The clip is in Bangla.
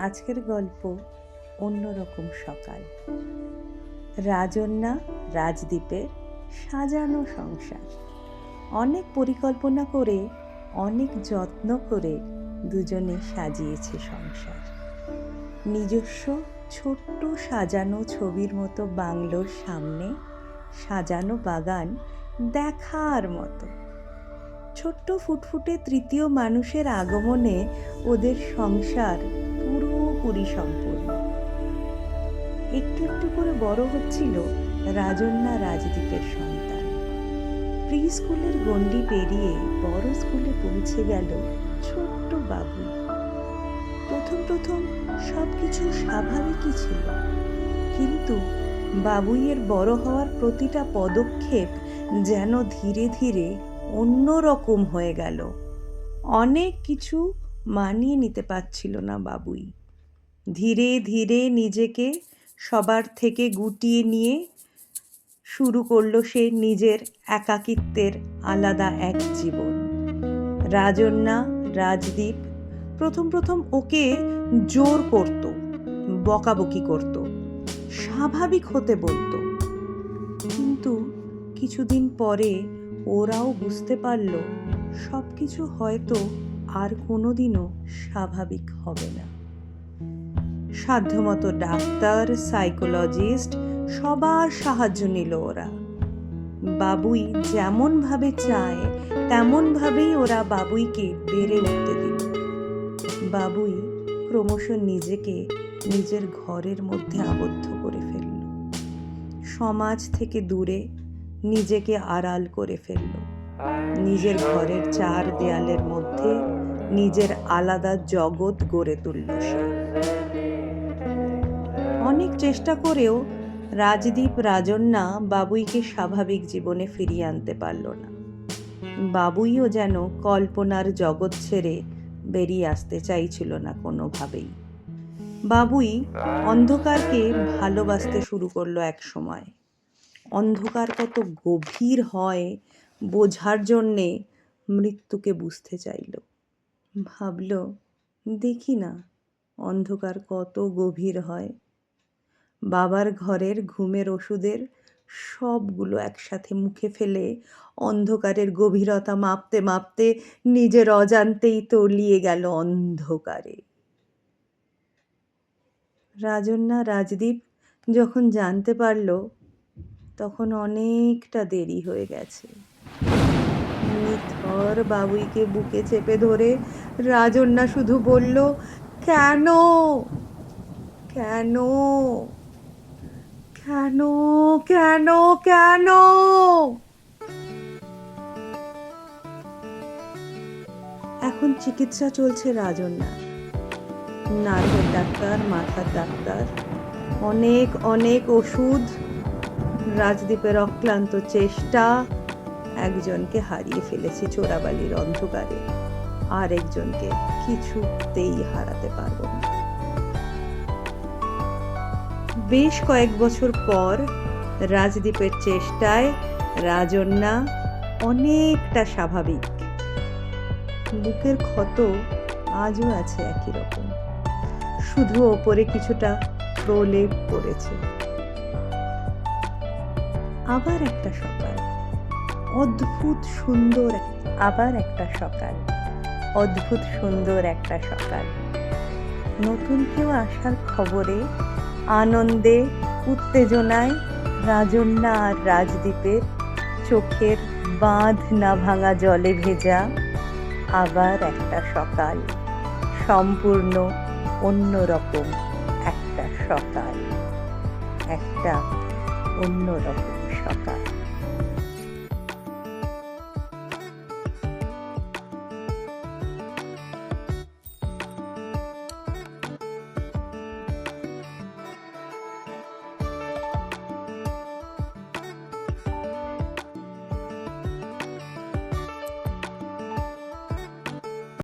আজকের গল্প অন্যরকম সকাল। রাজন্যা রাজদ্বীপের সাজানো সংসার। অনেক পরিকল্পনা করে, অনেক যত্ন করে দুজনে সাজিয়েছে সংসার। নিজস্ব ছোট্ট সাজানো ছবির মতো বাংলোর সামনে সাজানো বাগান দেখার মতো। ছোট্ট ফুটফুটে তৃতীয় মানুষের আগমনে ওদের সংসার পুরোপুরি সম্পূর্ণ। একটু একটু করে বড় হচ্ছিল রাজন্যা রাজদ্বীপের সন্তান। প্রি স্কুলের গণ্ডি পেরিয়ে বড় স্কুলে পৌঁছে গেল ছোট্ট বাবু প্রথম প্রথম সব কিছু স্বাভাবিকই ছিল। কিন্তু বাবুইয়ের বড় হওয়ার প্রতিটা পদক্ষেপ যেন ধীরে ধীরে অন্যরকম হয়ে গেল। অনেক কিছু মানিয়ে নিতে পারছিল না বাবুই। ধীরে ধীরে নিজেকে সবার থেকে গুটিয়ে নিয়ে শুরু করল সে নিজের একাকিত্বের আলাদা এক জীবন। রাজন্যা, রাজদীপ প্রথম প্রথম ওকে জোর করত, বকাবকি করত, স্বাভাবিক হতে বলতো। কিন্তু কিছুদিন পরে ওরাও বুঝতে পারল সব কিছু হয়তো আর কোনোদিনও স্বাভাবিক হবে না। সাধ্যমতো ডাক্তার, সাইকোলজিস্ট সবার সাহায্য নিল ওরা। বাবুই যেমনভাবে চায়, তেমনভাবেই ওরা বাবুইকে বেড়ে উঠতে দিল। বাবুই ক্রমশ নিজেকে নিজের ঘরের মধ্যে আবদ্ধ করে ফেলল। সমাজ থেকে দূরে নিজেকে আড়াল করে ফেলল। নিজের ঘরের চার দেয়ালের মধ্যে নিজের আলাদা জগৎ গড়ে তুলল সে। অনেক চেষ্টা করেও রাজদীপ রাজন্যা বাবুইকে স্বাভাবিক জীবনে ফিরিয়ে আনতে পারল না। বাবুইও যেন কল্পনার জগৎ ছেড়ে বেরিয়ে আসতে চাইছিল না কোনোভাবেই। বাবুই অন্ধকারকে ভালোবাসতে শুরু করল এক সময়। অন্ধকার কত গভীর হয় বোঝার জন্যে মৃত্যুকে বুঝতে চাইল। ভাবল, দেখি না, অন্ধকার কত গভীর হয়। বাবার ঘরের ঘুমের ওষুধের সবগুলো একসাথে মুখে ফেলে অন্ধকারের গভীরতা মাপতে মাপতে নিজের অজান্তেই তলিয়ে গেল অন্ধকারে। রাজন্যা রাজদীপ যখন জানতে পারল, তখন অনেকটা দেরি হয়ে গেছে। নিথর বাবুইকে বুকে চেপে ধরে রাজন্যা শুধু বলল, কেন? কেন? কেন কেন কেন? এখন চিকিৎসা চলছে রাজন্যার। নার্ভের ডাক্তার, মাথার ডাক্তার, অনেক অনেক ওষুধ, রাজদ্বীপের অক্লান্ত চেষ্টা, একজনকে হারিয়ে ফেলেছি চোরাবালির অন্ধকারে। আর একজনকে কিছুতেই হারাতে পারব না। বেশ কয়েক বছর পর রাজদ্বীপের চেষ্টায় রাজন্যা অনেকটা স্বাভাবিক। বুকের ক্ষত আজও আছে একই রকম। শুধু ওপরে কিছুটা প্রলেপ পড়েছে। আবার একটা সকাল। অদ্ভুত সুন্দর আবার একটা সকাল। অদ্ভুত সুন্দর একটা সকাল। নতুন কেউ আসার খবরে আনন্দে, উত্তেজনায়, রাজন্যা আর রাজদ্বীপের চোখের বাঁধ না ভাঙা জলে ভেজা আবার একটা সকাল। সম্পূর্ণ অন্যরকম একটা সকাল। একটা অন্যরকম সকাল।